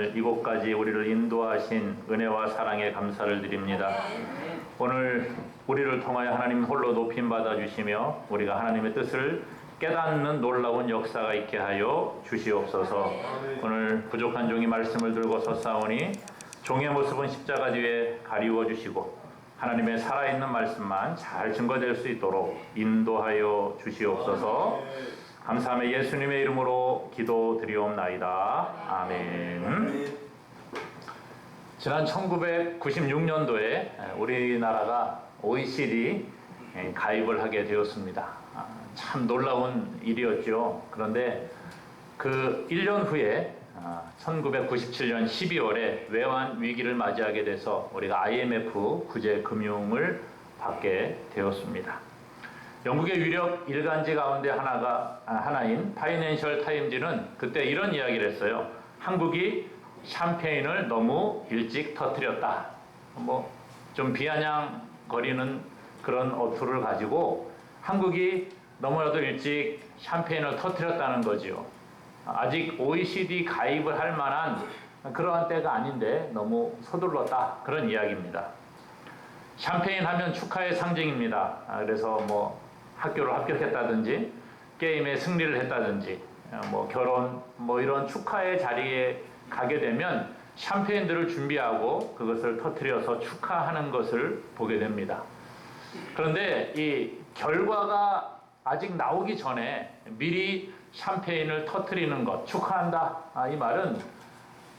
오늘 이곳까지 우리를 인도하신 은혜와 사랑에 감사를 드립니다. 오늘 우리를 통하여 하나님 홀로 높임 받아 주시며 우리가 하나님의 뜻을 깨닫는 놀라운 역사가 있게 하여 주시옵소서. 오늘 부족한 종이 말씀을 들고 섰사오니 종의 모습은 십자가 뒤에 가리워 주시고 하나님의 살아있는 말씀만 잘 증거될 수 있도록 인도하여 주시옵소서. 감사하며 예수님의 이름으로 기도드리옵나이다. 아멘. 지난 1996년도에 우리나라가 OECD 가입을 하게 되었습니다. 아, 참 놀라운 일이었죠. 그런데 그 1년 후에 1997년 12월에 외환 위기를 맞이하게 돼서 우리가 IMF 구제 금융을 받게 되었습니다. 영국의 유력 일간지 가운데 하나가 아, 하나인 파이낸셜 타임즈는 그때 이런 이야기를 했어요. 한국이 샴페인을 너무 일찍 터뜨렸다. 뭐 좀 비아냥거리는 그런 어투를 가지고 한국이 너무나도 일찍 샴페인을 터뜨렸다는 거지요. 아직 OECD 가입을 할 만한 그러한 때가 아닌데 너무 서둘렀다. 그런 이야기입니다. 샴페인 하면 축하의 상징입니다. 아, 그래서 뭐 학교를 합격했다든지 게임에 승리를 했다든지 아, 뭐 결혼 뭐 이런 축하의 자리에 가게 되면 샴페인들을 준비하고 그것을 터트려서 축하하는 것을 보게 됩니다. 그런데 이 결과가 아직 나오기 전에 미리 샴페인을 터트리는 것 축하한다. 아, 이 말은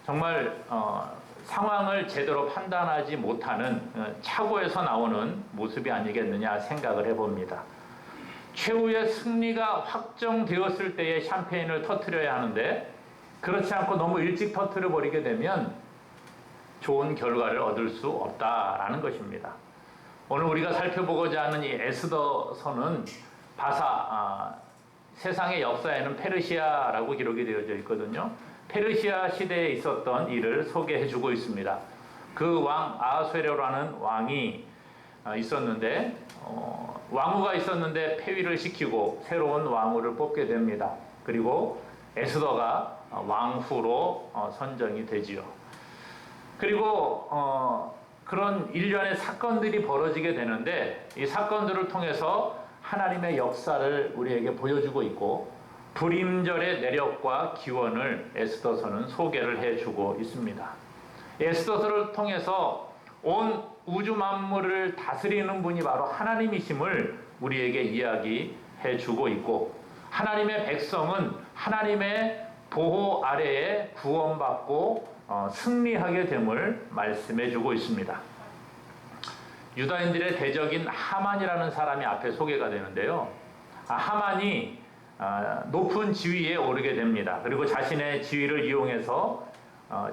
정말 어, 상황을 제대로 판단하지 못하는 어, 착오에서 나오는 모습이 아니겠느냐 생각을 해봅니다. 최후의 승리가 확정되었을 때에 샴페인을 터트려야 하는데 그렇지 않고 너무 일찍 터트려 버리게 되면 좋은 결과를 얻을 수 없다라는 것입니다. 오늘 우리가 살펴보고자 하는 이 에스더서는 바사 아, 세상의 역사에는 페르시아라고 기록이 되어져 있거든요. 페르시아 시대에 있었던 일을 소개해 주고 있습니다. 그 왕 아하수에로라는 왕이 아, 있었는데 어, 왕후가 있었는데 폐위를 시키고 새로운 왕후를 뽑게 됩니다. 그리고 에스더가 왕후로 어, 선정이 되지요. 그리고 어, 그런 일련의 사건들이 벌어지게 되는데 이 사건들을 통해서 하나님의 역사를 우리에게 보여주고 있고 불임절의 내력과 기원을 에스더서는 소개를 해주고 있습니다. 에스더서를 통해서 온 우주 만물을 다스리는 분이 바로 하나님이심을 우리에게 이야기해 주고 있고 하나님의 백성은 하나님의 보호 아래에 구원받고 어, 승리하게 됨을 말씀해 주고 있습니다. 유다인들의 대적인 하만이라는 사람이 앞에 소개가 되는데요. 아, 하만이 아, 높은 지위에 오르게 됩니다. 그리고 자신의 지위를 이용해서 어,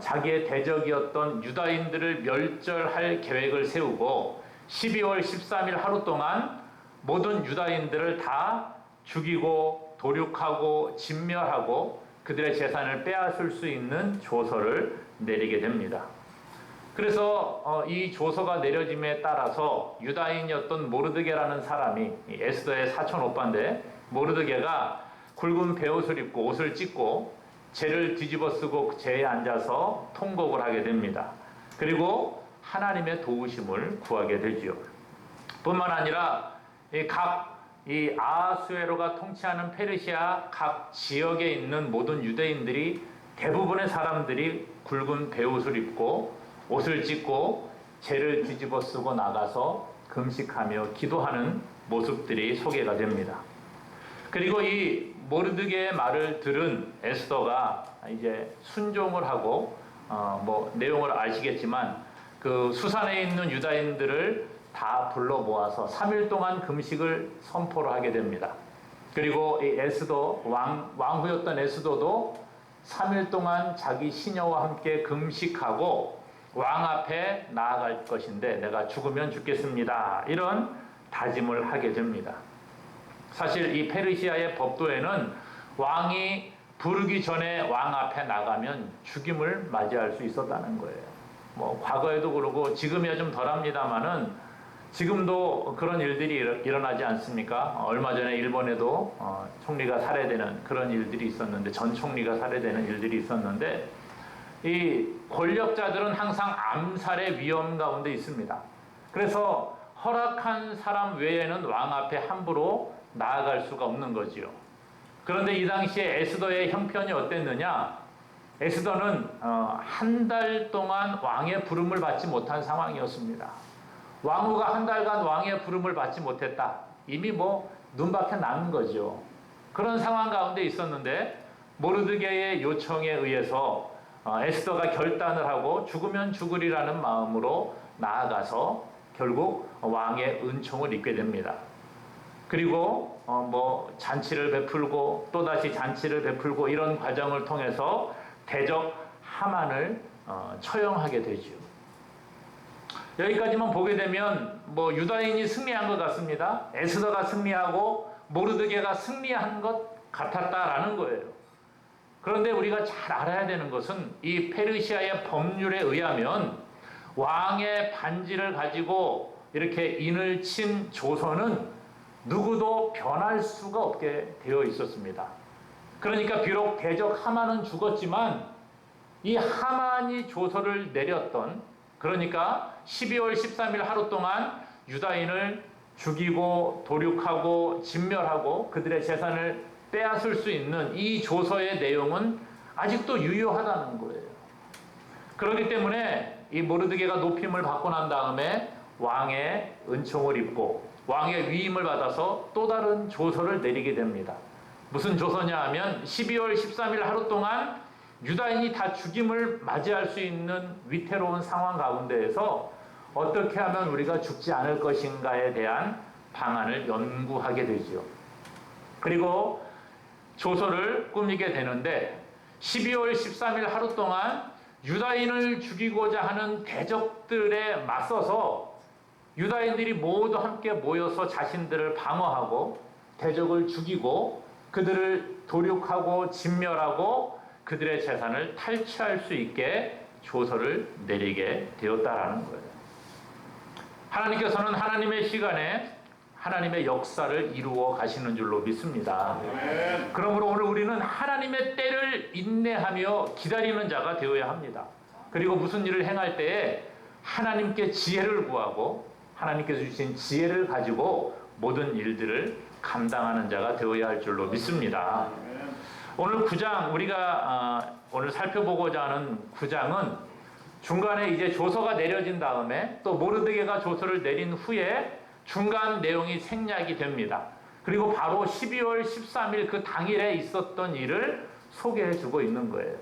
자기의 대적이었던 유다인들을 멸절할 계획을 세우고 12월 13일 하루 동안 모든 유다인들을 다 죽이고 도륙하고 진멸하고 그들의 재산을 빼앗을 수 있는 조서를 내리게 됩니다. 그래서 어, 이 조서가 내려짐에 따라서 유다인이었던 모르드게라는 사람이 에스더의 사촌 오빠인데 모르드게가 굵은 베옷을 입고 옷을 찢고 죄를 뒤집어 쓰고 죄에 앉아서 통곡을 하게 됩니다. 그리고 하나님의 도우심을 구하게 되지요. 뿐만 아니라 각 이 아수에로가 통치하는 페르시아 각 지역에 있는 모든 유대인들이 대부분의 사람들이 굵은 베옷을 입고 옷을 찢고 죄를 뒤집어 쓰고 나가서 금식하며 기도하는 모습들이 소개가 됩니다. 그리고 이 모르드게의 말을 들은 에스더가 이제 순종을 하고 어 뭐 내용을 아시겠지만 그 수산에 있는 유다인들을 다 불러 모아서 3일 동안 금식을 선포를 하게 됩니다. 그리고 이 에스도 왕 왕후였던 에스도도 3일 동안 자기 시녀와 함께 금식하고 왕 앞에 나아갈 것인데 내가 죽으면 죽겠습니다. 이런 다짐을 하게 됩니다. 사실 이 페르시아의 법도에는 왕이 부르기 전에 왕 앞에 나가면 죽임을 맞이할 수 있었다는 거예요. 뭐 과거에도 그러고 지금이야 좀 덜합니다만은 지금도 그런 일들이 일어나지 않습니까? 얼마 전에 일본에도 어, 총리가 살해되는 그런 일들이 있었는데 전 총리가 살해되는 일들이 있었는데 이 권력자들은 항상 암살의 위험 가운데 있습니다. 그래서 허락한 사람 외에는 왕 앞에 함부로 나아갈 수가 없는 거지요. 그런데 이 당시에 에스더의 형편이 어땠느냐? 에스더는 어, 한달 동안 왕의 부름을 받지 못한 상황이었습니다. 왕후가 한 달간 왕의 부름을 받지 못했다. 이미 뭐 눈밖에 나는 거죠. 그런 상황 가운데 있었는데 모르드게의 요청에 의해서 어, 에스더가 결단을 하고 죽으면 죽으리라는 마음으로 나아가서 결국 왕의 은총을 입게 됩니다. 그리고 어, 뭐 잔치를 베풀고 또 다시 잔치를 베풀고 이런 과정을 통해서 대적 하만을 어, 처형하게 되죠. 여기까지만 보게 되면 뭐 유다인이 승리한 것 같습니다. 에스더가 승리하고 모르드게가 승리한 것 같았다라는 거예요. 그런데 우리가 잘 알아야 되는 것은 이 페르시아의 법률에 의하면 왕의 반지를 가지고 이렇게 인을 친 조선은 누구도 변할 수가 없게 되어 있었습니다. 그러니까 비록 대적 하만은 죽었지만 이 하만이 조서를 내렸던 그러니까 12월 13일 하루 동안 유다인을 죽이고 도륙하고 진멸하고 그들의 재산을 빼앗을 수 있는 이 조서의 내용은 아직도 유효하다는 거예요. 그렇기 때문에 이 모르드게가 높임을 받고 난 다음에 왕의 은총을 입고 왕의 위임을 받아서 또 다른 조서를 내리게 됩니다. 무슨 조서냐 하면 12월 13일 하루 동안 유다인이 다 죽임을 맞이할 수 있는 위태로운 상황 가운데에서 어떻게 하면 우리가 죽지 않을 것인가에 대한 방안을 연구하게 되지요. 그리고 조서를 꾸미게 되는데 12월 13일 하루 동안 유다인을 죽이고자 하는 대적들에 맞서서 유다인들이 모두 함께 모여서 자신들을 방어하고 대적을 죽이고 그들을 도륙하고 진멸하고 그들의 재산을 탈취할 수 있게 조서를 내리게 되었다라는 거예요. 하나님께서는 하나님의 시간에 하나님의 역사를 이루어 가시는 줄로 믿습니다. 그러므로 오늘 우리는 하나님의 때를 인내하며 기다리는 자가 되어야 합니다. 그리고 무슨 일을 행할 때에 하나님께 지혜를 구하고 하나님께서 주신 지혜를 가지고 모든 일들을 감당하는 자가 되어야 할 줄로 믿습니다. 오늘 9장 우리가 어, 오늘 살펴보고자 하는 9장은 중간에 이제 조서가 내려진 다음에 또 모르드게가 조서를 내린 후에 중간 내용이 생략이 됩니다. 그리고 바로 12월 13일 그 당일에 있었던 일을 소개해 주고 있는 거예요.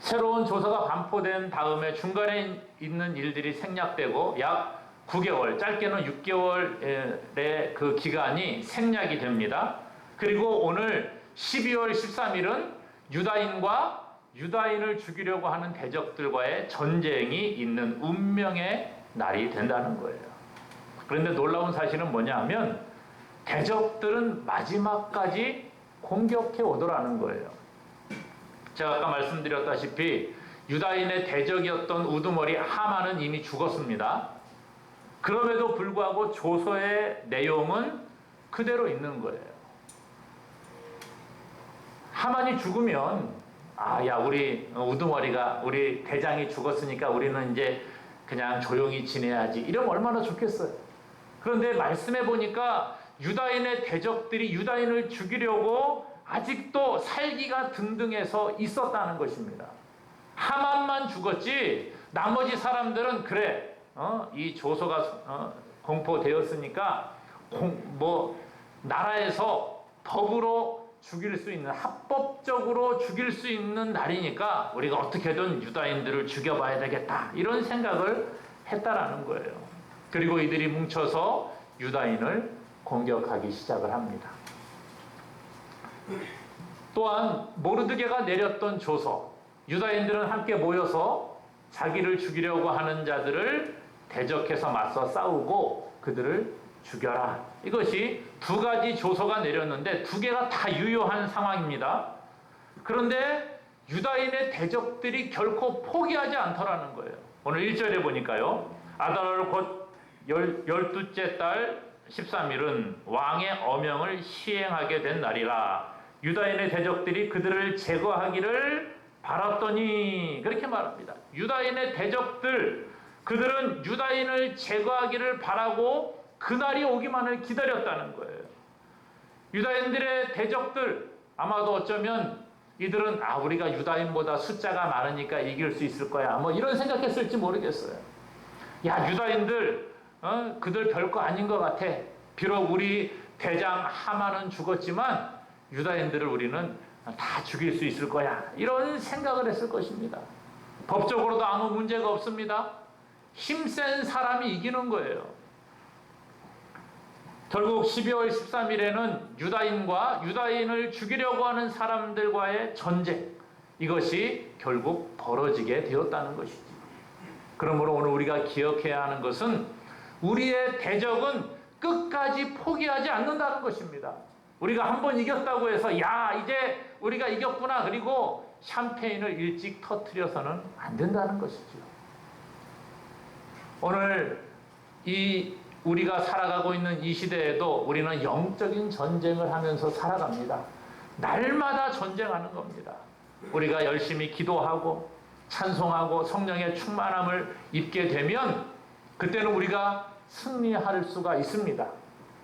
새로운 조서가 반포된 다음에 중간에 있는 일들이 생략되고 약 9개월, 짧게는 6개월의 그 기간이 생략이 됩니다. 그리고 오늘 12월 13일은 유다인과 유다인을 죽이려고 하는 대적들과의 전쟁이 있는 운명의 날이 된다는 거예요. 그런데 놀라운 사실은 뭐냐 하면 대적들은 마지막까지 공격해 오더라는 거예요. 제가 아까 말씀드렸다시피 유다인의 대적이었던 우두머리 하만은 이미 죽었습니다. 그럼에도 불구하고 조서의 내용은 그대로 있는 거예요. 하만이 죽으면 아, 야, 우리 우두머리가 우리 대장이 죽었으니까 우리는 이제 그냥 조용히 지내야지. 이러면 얼마나 좋겠어요. 그런데 말씀해 보니까 유다인의 대적들이 유다인을 죽이려고 아직도 살기가 등등해서 있었다는 것입니다. 하만만 죽었지 나머지 사람들은 그래 어? 이 조서가 어? 공포되었으니까 공, 뭐 나라에서 더불어 죽일 수 있는 합법적으로 죽일 수 있는 날이니까 우리가 어떻게든 유다인들을 죽여봐야 되겠다 이런 생각을 했다라는 거예요. 그리고 이들이 뭉쳐서 유다인을 공격하기 시작을 합니다. 또한 모르드게가 내렸던 조서 유다인들은 함께 모여서 자기를 죽이려고 하는 자들을 대적해서 맞서 싸우고 그들을 죽여라. 이것이 두 가지 조서가 내렸는데 두 개가 다 유효한 상황입니다. 그런데 유다인의 대적들이 결코 포기하지 않더라는 거예요. 오늘 1절에 보니까요. 아달월 곧 열, 열두째 달 13일은 왕의 어명을 시행하게 된 날이라 유다인의 대적들이 그들을 제거하기를 바랐더니 그렇게 말합니다. 유다인의 대적들 그들은 유다인을 제거하기를 바라고 그날이 오기만을 기다렸다는 거예요. 유다인들의 대적들 아마도 어쩌면 이들은 아 우리가 유다인보다 숫자가 많으니까 이길 수 있을 거야 뭐 이런 생각했을지 모르겠어요. 야 유다인들 어, 그들 별거 아닌 것 같아. 비록 우리 대장 하만은 죽었지만 유다인들을 우리는 다 죽일 수 있을 거야. 이런 생각을 했을 것입니다. 법적으로도 아무 문제가 없습니다. 힘센 사람이 이기는 거예요. 결국 12월 13일에는 유다인과 유다인을 죽이려고 하는 사람들과의 전쟁, 이것이 결국 벌어지게 되었다는 것이지. 그러므로 오늘 우리가 기억해야 하는 것은 우리의 대적은 끝까지 포기하지 않는다는 것입니다. 우리가 한 번 이겼다고 해서 야 이제 우리가 이겼구나 그리고 샴페인을 일찍 터트려서는 안 된다는 것이죠. 오늘 이 우리가 살아가고 있는 이 시대에도 우리는 영적인 전쟁을 하면서 살아갑니다. 날마다 전쟁하는 겁니다. 우리가 열심히 기도하고 찬송하고 성령의 충만함을 입게 되면 그때는 우리가 승리할 수가 있습니다.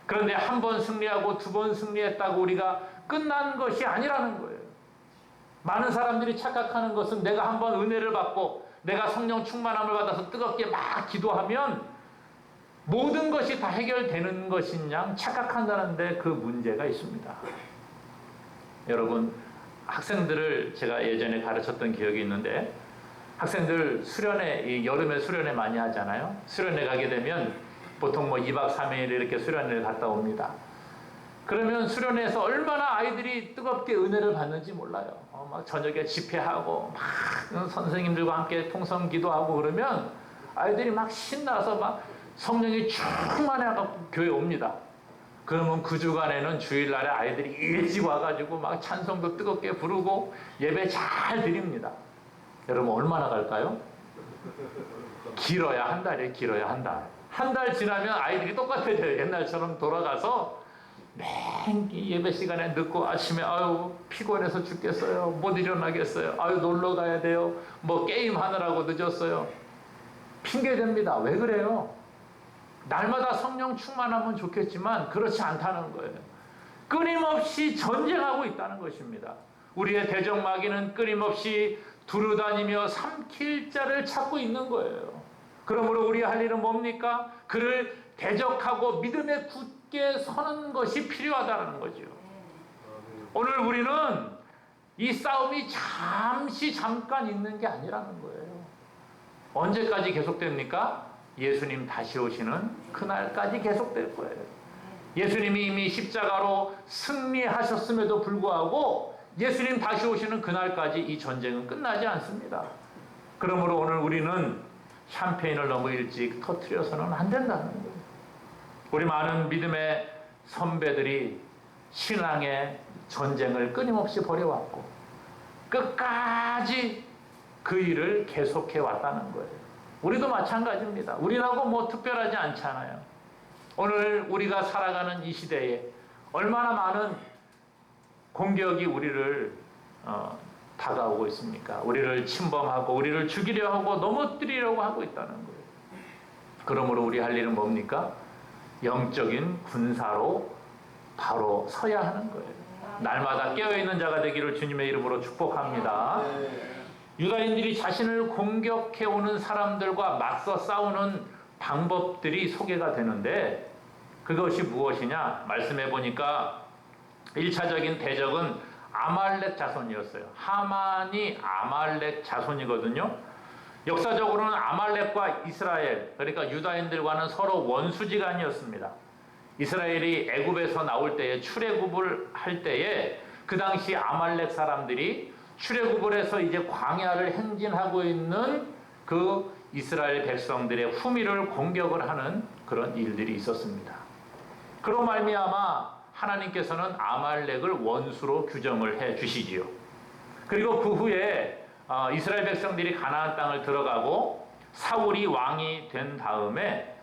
그런데 한 번 승리하고 두 번 승리했다고 우리가 끝난 것이 아니라는 거예요. 많은 사람들이 착각하는 것은 내가 한번 은혜를 받고 내가 성령 충만함을 받아서 뜨겁게 막 기도하면 모든 것이 다 해결되는 양 착각한다는데 그 문제가 있습니다. 여러분, 학생들을 제가 예전에 가르쳤던 기억이 있는데 학생들 수련회, 이 여름에 수련회 많이 하잖아요. 수련회 가게 되면 보통 뭐 2박 3일 이렇게 수련회를 갔다 옵니다. 그러면 수련회에서 얼마나 아이들이 뜨겁게 은혜를 받는지 몰라요. 어, 막 저녁에 집회하고 막 선생님들과 함께 통성 기도하고 그러면 아이들이 막 신나서 막 성령이 충만해갖고 교회 옵니다. 그러면 그 주간에는 주일날에 아이들이 일찍 와가지고 막 찬송도 뜨겁게 부르고 예배 잘 드립니다. 여러분 얼마나 갈까요? 길어야 한 달이에요. 길어야 한 달. 한 달 지나면 아이들이 똑같아져요. 옛날처럼 돌아가서 맨 예배 시간에 늦고 아침에 아유 피곤해서 죽겠어요. 못 일어나겠어요. 아유 놀러 가야 돼요. 뭐 게임 하느라고 늦었어요. 핑계 댑니다. 왜 그래요? 날마다 성령 충만하면 좋겠지만 그렇지 않다는 거예요. 끊임없이 전쟁하고 있다는 것입니다. 우리의 대적 마귀는 끊임없이 두루다니며 삼킬 자를 찾고 있는 거예요. 그러므로 우리 할 일은 뭡니까? 그를 대적하고 믿음에 굳게 서는 것이 필요하다는 거죠. 오늘 우리는 이 싸움이 잠시 잠깐 있는 게 아니라는 거예요. 언제까지 계속됩니까? 예수님 다시 오시는 그날까지 계속될 거예요. 예수님이 이미 십자가로 승리하셨음에도 불구하고 예수님 다시 오시는 그날까지 이 전쟁은 끝나지 않습니다. 그러므로 오늘 우리는 샴페인을 너무 일찍 터트려서는 안 된다는 거예요. 우리 많은 믿음의 선배들이 신앙의 전쟁을 끊임없이 벌여왔고 끝까지 그 일을 계속해 왔다는 거예요. 우리도 마찬가지입니다. 우리라고 뭐 특별하지 않잖아요. 오늘 우리가 살아가는 이 시대에 얼마나 많은 공격이 우리를 어, 다가오고 있습니까? 우리를 침범하고 우리를 죽이려 하고 넘어뜨리려고 하고 있다는 거예요. 그러므로 우리 할 일은 뭡니까? 영적인 군사로 바로 서야 하는 거예요. 날마다 깨어있는 자가 되기를 주님의 이름으로 축복합니다. 유다인들이 자신을 공격해 오는 사람들과 맞서 싸우는 방법들이 소개가 되는데 그것이 무엇이냐? 말씀해 보니까 1차적인 대적은 아말렉 자손이었어요. 하만이 아말렉 자손이거든요. 역사적으로는 아말렉과 이스라엘, 그러니까 유다인들과는 서로 원수지간이었습니다. 이스라엘이 애굽에서 나올 때에 출애굽을 할 때에 그 당시 아말렉 사람들이 출애굽을 해서 이제 광야를 행진하고 있는 그 이스라엘 백성들의 후미를 공격을 하는 그런 일들이 있었습니다. 그로 말미암아 하나님께서는 아말렉을 원수로 규정을 해 주시지요. 그리고 그 후에 어, 이스라엘 백성들이 가나안 땅을 들어가고 사울이 왕이 된 다음에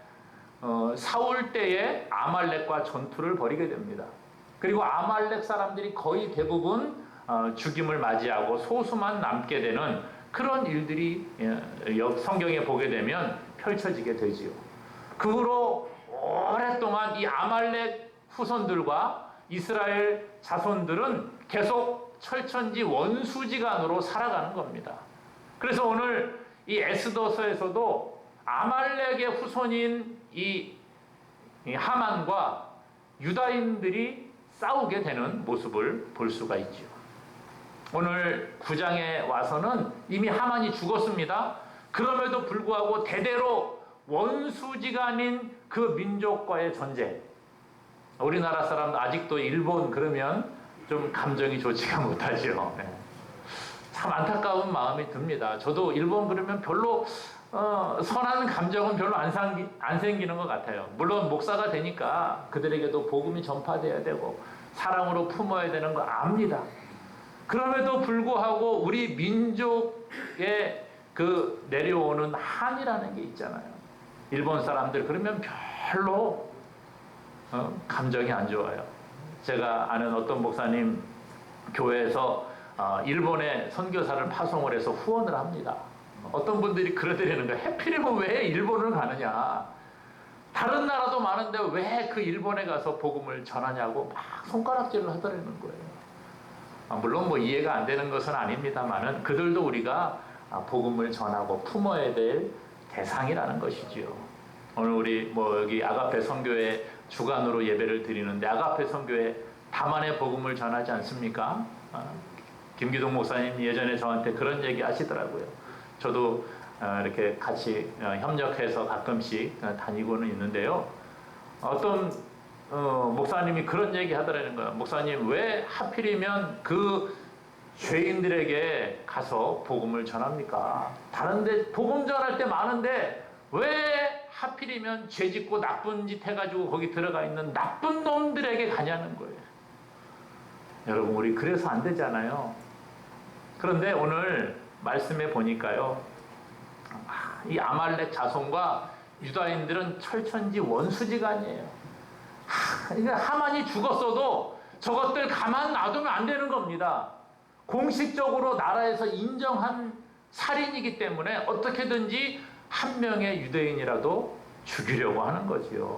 어, 사울 때에 아말렉과 전투를 벌이게 됩니다. 그리고 아말렉 사람들이 거의 대부분 어, 죽임을 맞이하고 소수만 남게 되는 그런 일들이 예, 역- 성경에 보게 되면 펼쳐지게 되지요. 그 후로 오랫동안 이 아말렉 후손들과 이스라엘 자손들은 계속 철천지 원수지간으로 살아가는 겁니다. 그래서 오늘 이 에스더서에서도 아말렉의 후손인 이, 이 하만과 유다인들이 싸우게 되는 모습을 볼 수가 있죠. 오늘 9장에 와서는 이미 하만이 죽었습니다. 그럼에도 불구하고 대대로 원수지간인 그 민족과의 전쟁. 우리나라 사람 아직도 일본 그러면 좀 감정이 좋지가 못하죠. 네. 참 안타까운 마음이 듭니다. 저도 일본 그러면 별로 어, 선한 감정은 별로 안, 생기, 안 생기는 것 같아요. 물론 목사가 되니까 그들에게도 복음이 전파돼야 되고 사랑으로 품어야 되는 거 압니다. 그럼에도 불구하고 우리 민족에 그 내려오는 한이라는 게 있잖아요. 일본 사람들 그러면 별로 어, 감정이 안 좋아요. 제가 아는 어떤 목사님 교회에서 어, 일본에 선교사를 파송을 해서 후원을 합니다. 어떤 분들이 그러더라는 거예요. 해필이면 왜 일본을 가느냐? 다른 나라도 많은데 왜 그 일본에 가서 복음을 전하냐고 막 손가락질을 하더라는 거예요. 아, 물론 뭐 이해가 안 되는 것은 아닙니다만은 그들도 우리가 아, 복음을 전하고 품어야 될 대상이라는 것이지요. 오늘 우리 뭐 여기 아가페 선교회 주간으로 예배를 드리는데 아가페 선교회 다만의 복음을 전하지 않습니까? 아, 김기동 목사님 예전에 저한테 그런 얘기 하시더라고요. 저도 어, 이렇게 같이 어, 협력해서 가끔씩 어, 다니고는 있는데요. 어떤 어, 목사님이 그런 얘기 하더라는 거예요. 목사님 왜 하필이면 그 죄인들에게 가서 복음을 전합니까? 다른데 복음 전할 때 많은데 왜 하필이면 죄 짓고 나쁜 짓 해가지고 거기 들어가 있는 나쁜 놈들에게 가냐는 거예요. 여러분 우리 그래서 안 되잖아요. 그런데 오늘 말씀해 보니까요. 아, 이 아말렉 자손과 유다인들은 철천지 원수지간이에요. 하, 이게 하만이 죽었어도 저것들 가만 놔두면 안 되는 겁니다. 공식적으로 나라에서 인정한 살인이기 때문에 어떻게든지 한 명의 유대인이라도 죽이려고 하는 거지요.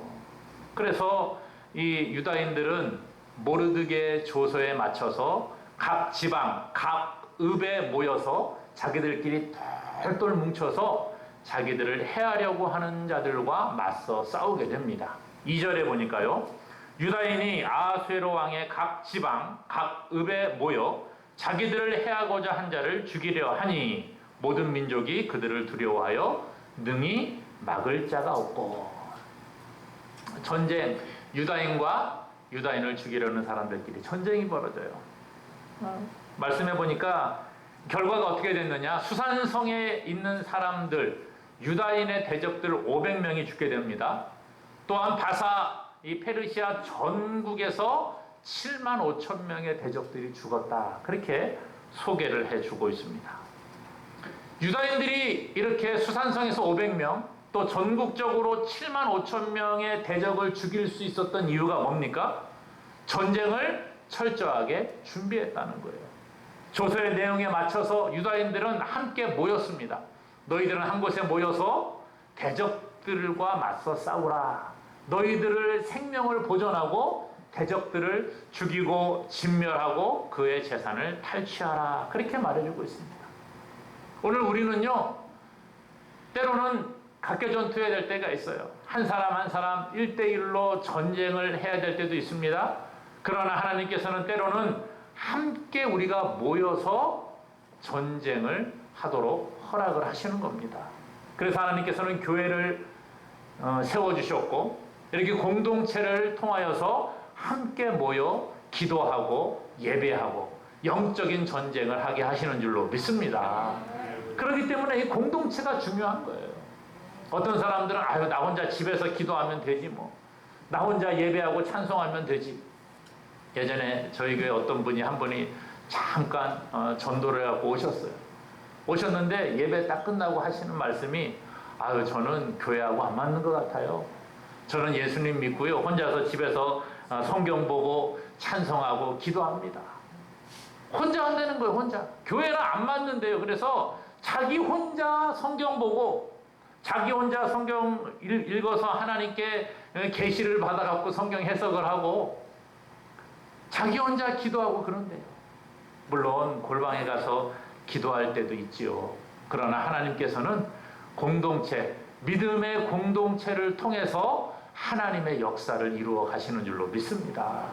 그래서 이 유다인들은 모르드게 조서에 맞춰서 각 지방, 각 읍에 모여서 자기들끼리 똘똘 뭉쳐서 자기들을 해하려고 하는 자들과 맞서 싸우게 됩니다. 2절에 보니까요. 유다인이 아수에로 왕의 각 지방, 각 읍에 모여 자기들을 해하고자 한 자를 죽이려 하니 모든 민족이 그들을 두려워하여 능히 막을 자가 없고 전쟁 유다인과 유다인을 죽이려는 사람들끼리 전쟁이 벌어져요. 말씀해 보니까 결과가 어떻게 됐느냐? 수산성에 있는 사람들 유다인의 대적들 500명이 죽게 됩니다. 또한 바사 이 페르시아 전국에서 7만 5천 명의 대적들이 죽었다. 그렇게 소개를 해주고 있습니다. 유다인들이 이렇게 수산성에서 500명, 또 전국적으로 7만 5천 명의 대적을 죽일 수 있었던 이유가 뭡니까? 전쟁을 철저하게 준비했다는 거예요. 조서의 내용에 맞춰서 유다인들은 함께 모였습니다. 너희들은 한 곳에 모여서 대적들과 맞서 싸우라. 너희들을 생명을 보존하고 대적들을 죽이고 진멸하고 그의 재산을 탈취하라. 그렇게 말해주고 있습니다. 오늘 우리는요, 때로는 각계 전투해야 될 때가 있어요. 한 사람 한 사람 1대1로 전쟁을 해야 될 때도 있습니다. 그러나 하나님께서는 때로는 함께 우리가 모여서 전쟁을 하도록 허락을 하시는 겁니다. 그래서 하나님께서는 교회를 어, 세워주셨고, 이렇게 공동체를 통하여서 함께 모여 기도하고 예배하고 영적인 전쟁을 하게 하시는 줄로 믿습니다. 그렇기 때문에 이 공동체가 중요한 거예요. 어떤 사람들은 아유 나 혼자 집에서 기도하면 되지 뭐. 나 혼자 예배하고 찬송하면 되지. 예전에 저희 교회 어떤 분이 한 분이 잠깐 어, 전도를 하고 오셨어요. 오셨는데 예배 딱 끝나고 하시는 말씀이 아유 저는 교회하고 안 맞는 것 같아요. 저는 예수님 믿고요. 혼자서 집에서 어, 성경 보고 찬송하고 기도합니다. 혼자 한다는 거예요, 혼자. 교회랑 안 맞는데요. 그래서 자기 혼자 성경 보고 자기 혼자 성경 읽- 읽어서 하나님께 계시를 받아갖고 성경 해석을 하고 자기 혼자 기도하고 그런데요. 물론 골방에 가서 기도할 때도 있지요. 그러나 하나님께서는 공동체, 믿음의 공동체를 통해서 하나님의 역사를 이루어 가시는 줄로 믿습니다.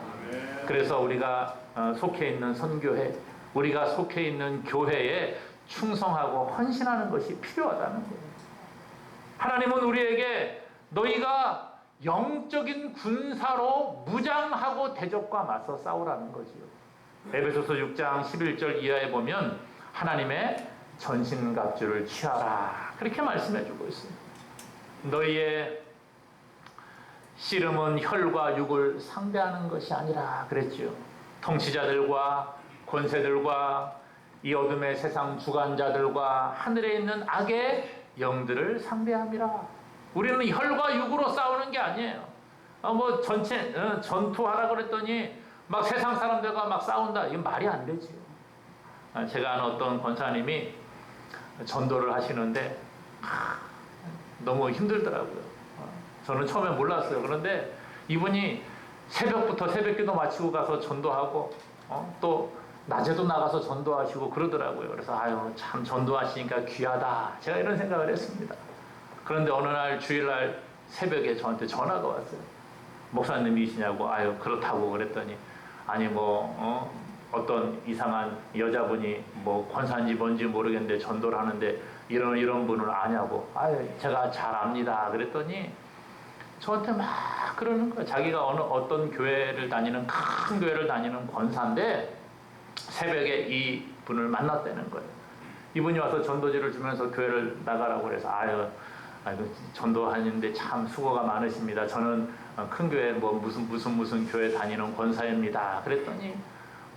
그래서 우리가 어, 속해 있는 선교회, 우리가 속해 있는 교회에 충성하고 헌신하는 것이 필요하다는 거예요. 하나님은 우리에게 너희가 영적인 군사로 무장하고 대적과 맞서 싸우라는 거지요. 에베소서 6장 11절 이하에 보면 하나님의 전신갑주를 취하라. 그렇게 말씀해 주고 있습니다. 너희의 씨름은 혈과 육을 상대하는 것이 아니라 그랬지요. 통치자들과 권세들과 이 어둠의 세상 주관자들과 하늘에 있는 악의 영들을 상대함이라. 우리는 혈과 육으로 싸우는 게 아니에요. 어, 뭐 전체 어, 전투하라 그랬더니 막 세상 사람들과 막 싸운다. 이건 말이 안 되지요. 아, 제가 아는 어떤 권사님이 전도를 하시는데 하, 너무 힘들더라고요. 어, 저는 처음에 몰랐어요. 그런데 이분이 새벽부터 새벽기도 마치고 가서 전도하고 어, 또 낮에도 나가서 전도하시고 그러더라고요. 그래서 아유 참 전도하시니까 귀하다. 제가 이런 생각을 했습니다. 그런데 어느 날 주일날 새벽에 저한테 전화가 왔어요. 목사님이시냐고 아유 그렇다고 그랬더니 아니 뭐 어, 어떤 이상한 여자분이 뭐 권사인지 뭔지 모르겠는데 전도를 하는데 이런 이런 분을 아냐고 아유 제가 잘 압니다 그랬더니 저한테 막 그러는 거예요 자기가 어느 어떤 교회를 다니는 큰 교회를 다니는 권사인데 새벽에 이 분을 만났다는 거예요 이분이 와서 전도지를 주면서 교회를 나가라고 그래서 아유 아이고 전도하는데 참 수고가 많으십니다. 저는 어, 큰 교회 뭐 무슨 무슨 무슨 교회 다니는 권사입니다. 그랬더니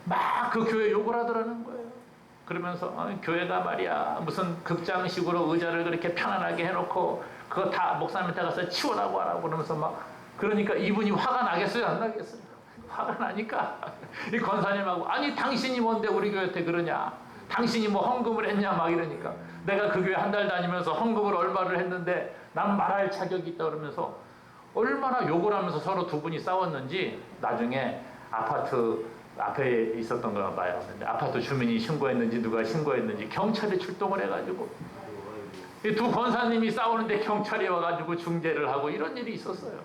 막 그 교회 욕을 하더라는 거예요. 그러면서 어, 교회가 말이야 무슨 극장식으로 의자를 그렇게 편안하게 해놓고 그거 다 목사님한테 가서 치우라고 하라고 그러면서 막 그러니까 이분이 화가 나겠어요 안 나겠어요? 화가 나니까 이 권사님하고 아니 당신이 뭔데 우리 교회한테 그러냐? 당신이 뭐 헌금을 했냐 막 이러니까 내가 그 교회 한 달 다니면서 헌금을 얼마를 했는데 난 말할 자격이 있다 그러면서 얼마나 욕을 하면서 서로 두 분이 싸웠는지 나중에 아파트 앞에 있었던 거 봐요. 아파트 주민이 신고했는지 누가 신고했는지 경찰이 출동을 해가지고 이두 권사님이 싸우는데 경찰이 와가지고 중재를 하고 이런 일이 있었어요.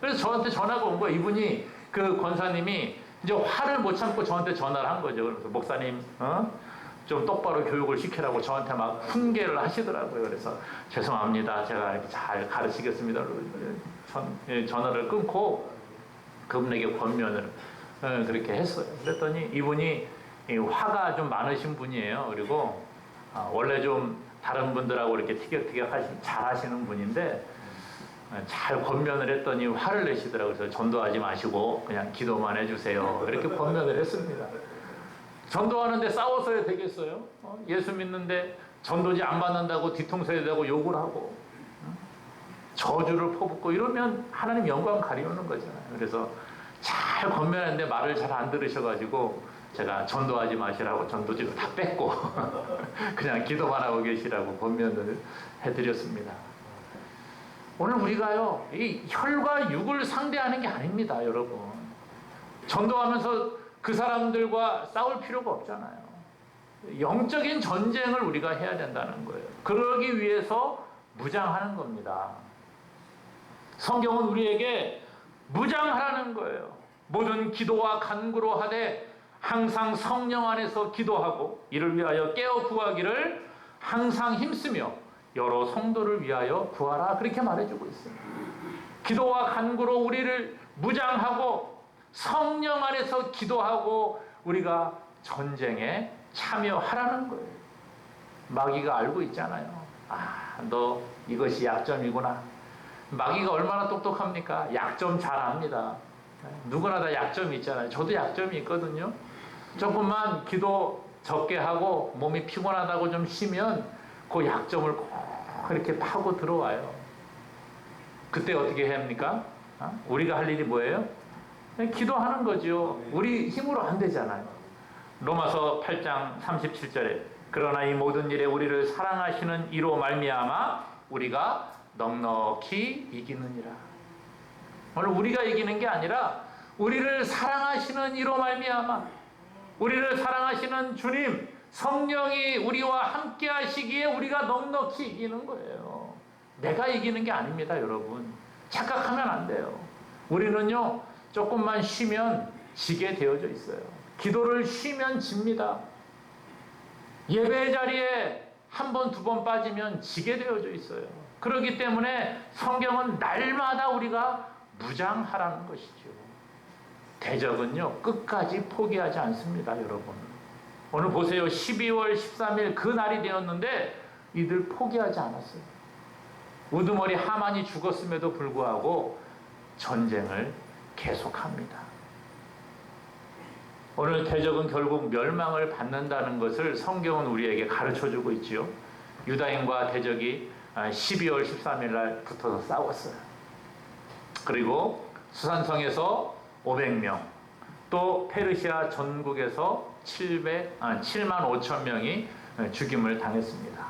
그래서 저한테 전화가 온 거예요. 이분이 그 권사님이 이제 화를 못 참고 저한테 전화를 한 거죠. 그래서 목사님, 어? 좀 똑바로 교육을 시키라고 저한테 막 훈계를 하시더라고요. 그래서 죄송합니다. 제가 이렇게 잘 가르치겠습니다. 전, 예, 전화를 끊고 그분에게 권면을 어, 그렇게 했어요. 그랬더니 이분이 이 화가 좀 많으신 분이에요. 그리고 아, 원래 좀 다른 분들하고 이렇게 티격태격 하시, 잘 하시는 분인데 어, 잘 권면을 했더니 화를 내시더라고요. 그래서 전도하지 마시고 그냥 기도만 해주세요. 이렇게 권면을 했습니다. 전도하는데 싸워서야 되겠어요? 어? 예수 믿는데 전도지 안 받는다고 뒤통수에 대고 욕을 하고 어? 저주를 퍼붓고 이러면 하나님 영광 가리우는 거잖아요. 그래서 잘 권면했는데 말을 잘 안 들으셔가지고 제가 전도하지 마시라고 전도지를 다 뺐고 그냥 기도만 하고 계시라고 권면을 해드렸습니다. 오늘 우리가요 이 혈과 육을 상대하는 게 아닙니다, 여러분. 전도하면서 그 사람들과 싸울 필요가 없잖아요. 영적인 전쟁을 우리가 해야 된다는 거예요. 그러기 위해서 무장하는 겁니다. 성경은 우리에게 무장하라는 거예요. 모든 기도와 간구로 하되 항상 성령 안에서 기도하고 이를 위하여 깨어 구하기를 항상 힘쓰며 여러 성도를 위하여 구하라 그렇게 말해주고 있습니다. 기도와 간구로 우리를 무장하고 성령 안에서 기도하고 우리가 전쟁에 참여하라는 거예요. 마귀가 알고 있잖아요. 아, 너 이것이 약점이구나. 마귀가 얼마나 똑똑합니까? 약점 잘 압니다. 누구나 다 약점이 있잖아요. 저도 약점이 있거든요. 조금만 기도 적게 하고 몸이 피곤하다고 좀 쉬면 그 약점을 꼭 이렇게 파고 들어와요. 그때 어떻게 해야 합니까? 어? 우리가 할 일이 뭐예요? 그냥 기도하는 거죠. 우리 힘으로 안 되잖아요. 로마서 8장 37절에 그러나 이 모든 일에 우리를 사랑하시는 이로 말미암아 우리가 넉넉히 이기느니라. 오늘 우리가 이기는 게 아니라 우리를 사랑하시는 이로 말미암아 우리를 사랑하시는 주님 성령이 우리와 함께 하시기에 우리가 넉넉히 이기는 거예요. 내가 이기는 게 아닙니다, 여러분. 착각하면 안 돼요. 우리는요, 조금만 쉬면 지게 되어져 있어요. 기도를 쉬면 집니다. 예배 자리에 한 번, 두 번 빠지면 지게 되어져 있어요. 그렇기 때문에 성경은 날마다 우리가 무장하라는 것이죠. 대적은요, 끝까지 포기하지 않습니다, 여러분. 오늘 보세요. 12월 13일 그 날이 되었는데 이들 포기하지 않았어요. 우두머리 하만이 죽었음에도 불구하고 전쟁을 계속합니다. 오늘 대적은 결국 멸망을 받는다는 것을 성경은 우리에게 가르쳐 주고 있지요. 유다인과 대적이 12월 13일 날 붙어서 싸웠어요. 그리고 수산성에서 500명, 또 페르시아 전국에서 700, 아, 7만 5천 명이 죽임을 당했습니다.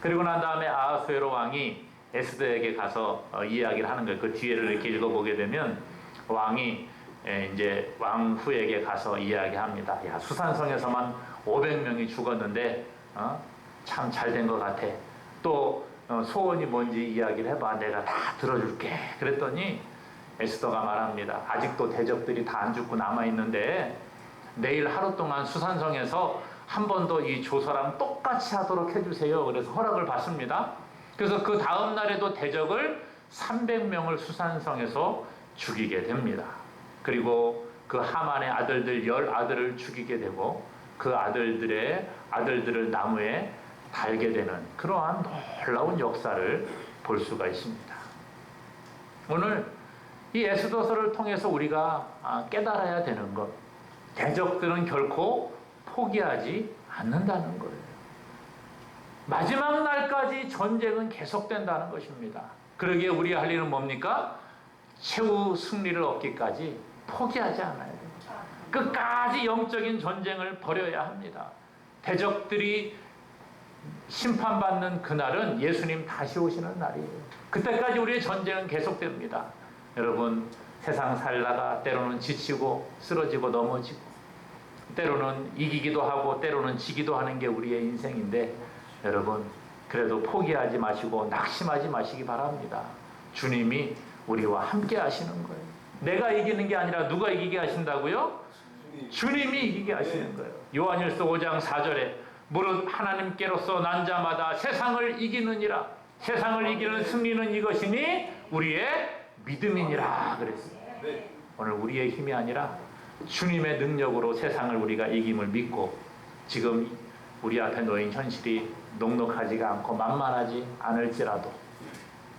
그리고 난 다음에 아하수에로 왕이 에스더에게 가서 어, 이야기를 하는 거예요. 그 뒤에를 이렇게 읽어보게 되면 왕이 에, 이제 왕후에게 가서 이야기합니다. 야 수산성에서만 500명이 죽었는데 어? 참 잘 된 것 같아. 또 어, 소원이 뭔지 이야기를 해봐. 내가 다 들어줄게. 그랬더니 에스더가 말합니다. 아직도 대적들이 다 안 죽고 남아 있는데 내일 하루 동안 수산성에서 한 번 더 이 조서랑 똑같이 하도록 해주세요. 그래서 허락을 받습니다. 그래서 그 다음 날에도 대적을 300명을 수산성에서 죽이게 됩니다. 그리고 그 하만의 아들들 열 아들을 죽이게 되고 그 아들들의 아들들을 나무에 달게 되는 그러한 놀라운 역사를 볼 수가 있습니다. 오늘 이 에스더서를 통해서 우리가 아, 깨달아야 되는 것, 대적들은 결코 포기하지 않는다는 거예요. 마지막 날까지 전쟁은 계속된다는 것입니다. 그러기에 우리 할 일은 뭡니까? 최후 승리를 얻기까지 포기하지 않아야 됩니다. 끝까지 영적인 전쟁을 벌여야 합니다. 대적들이 심판받는 그날은 예수님 다시 오시는 날이에요. 그때까지 우리의 전쟁은 계속됩니다. 여러분, 세상 살다가 때로는 지치고 쓰러지고 넘어지고 때로는 이기기도 하고 때로는 지기도 하는 게 우리의 인생인데 여러분 그래도 포기하지 마시고 낙심하지 마시기 바랍니다. 주님이 우리와 함께 하시는 거예요. 내가 이기는 게 아니라 누가 이기게 하신다고요? 주님이 이기게 하시는 거예요. 요한일서 5장 4절에 무릇 하나님께로서 난 자마다 세상을 이기느니라. 세상을 이기는 승리는 이것이니 우리의 믿음이니라 그랬어요. 오늘 우리의 힘이 아니라 주님의 능력으로 세상을 우리가 이김을 믿고 지금 우리 앞에 놓인 현실이 녹록하지가 않고 만만하지 않을지라도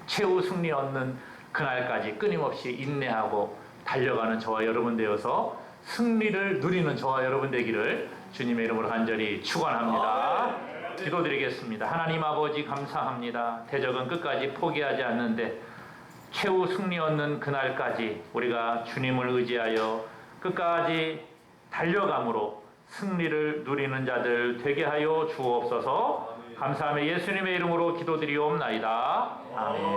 최후 승리 얻는 그날까지 끊임없이 인내하고 달려가는 저와 여러분 되어서 승리를 누리는 저와 여러분 되기를 주님의 이름으로 간절히 축원합니다. 기도드리겠습니다. 하나님 아버지 감사합니다. 대적은 끝까지 포기하지 않는데 최후 승리 얻는 그날까지 우리가 주님을 의지하여 끝까지 달려감으로 승리를 누리는 자들 되게 하여 주옵소서. 감사하며 예수님의 이름으로 기도드리옵나이다. 아멘.